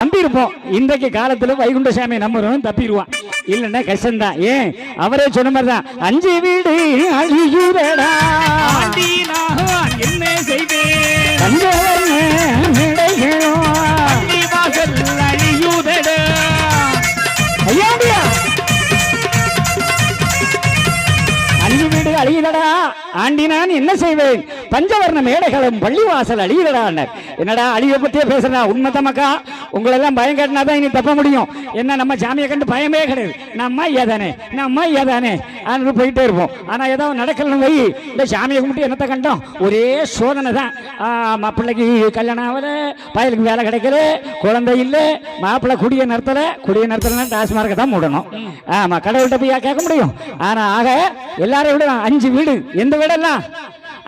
நம்பியிருப்போம். இன்றைக்கு காலத்துல வைகுண்ட சாமி நம்புறவன் தப்பிடுவான். இல்லைன்னா கஷ்டம்தான். ஏன்? அவரே சொன்ன மாதிரி தான் அஞ்சு வீடு அழியுதடா. என்ன செய்வேன் அழியுதடா ஐயாண்டியா? அஞ்சு வீடு அழியுதடா. ஆண்டி நான் என்ன செய்வேன்? பஞ்சவர்ண மேடைகளும் பள்ளிவாசல் அழியுதடா என்னடா அழிவை பற்றியே பேசுறா? உண்மை தமக்கா உங்களெல்லாம் பயம் கட்டினா தான் இனி தப்ப முடியும். என்ன நம்ம சாமியை கண்டு பயமே கிடையாது. நம்ம ஏதானே நம்ம ஏதானே அப்படின்னு போயிட்டே இருப்போம். ஆனால் ஏதாவது நடக்கலன்னு வை. இந்த சாமியை கும்பிட்டு என்னத்தை கண்டோம்? ஒரே சோதனை தான். மாப்பிள்ளைக்கு கல்யாணம் ஆகல பயலுக்கு வேலை கிடைக்கல குழந்தை இல்லை மாப்பிள்ளை குடிய நிறுத்தல குடிய நிறுத்தலாம் டாஸ்மார்க்கை தான் மூடணும். ஆமா கடவுள்கிட்ட போய் கேட்க முடியும்? ஆனால் ஆக எல்லாரையும் விட அஞ்சு வீடு. எந்த வீடெல்லாம்?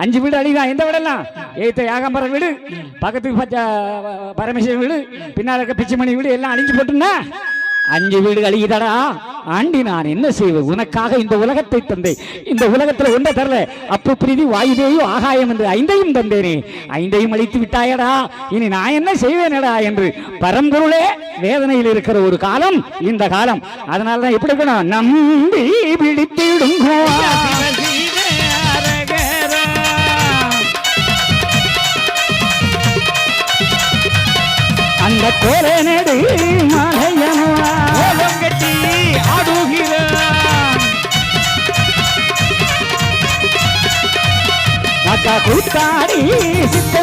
அஞ்சு வீடு அழிதான். எந்த வீடெல்லாம்? ஏத்த யாகம்பரம் வீடு பக்கத்துக்கு பச்ச பரமேஸ்வரன் வீடு பின்னால் இருக்க பிச்சைமணி வீடு எல்லாம் அழிஞ்சு போட்டுன்னா? அஞ்சு வீடு அழியுதடா? ஆண்டி நான் என்ன செய்வேன் உனக்காக இந்த உலகத்தை தந்தேன். இந்த உலகத்தில் ஒன்றை தரல. அப்பு பிரீதி வாயுதேயோ ஆகாயம் என்று ஐந்தையும் தந்தேனே. ஐந்தையும் அழித்து விட்டாயடா. இனி நான் என்ன செய்வேனடா என்று பரம்பொருளே வேதனையில் இருக்கிற ஒரு காலம் இந்த காலம். அதனால தான் எப்படி இருக்கணும் நம்பி அந்த கோல நெடு மலையனுவா? கோலம் கட்டி ஆடுகிறான் கூத்தாடி சித்து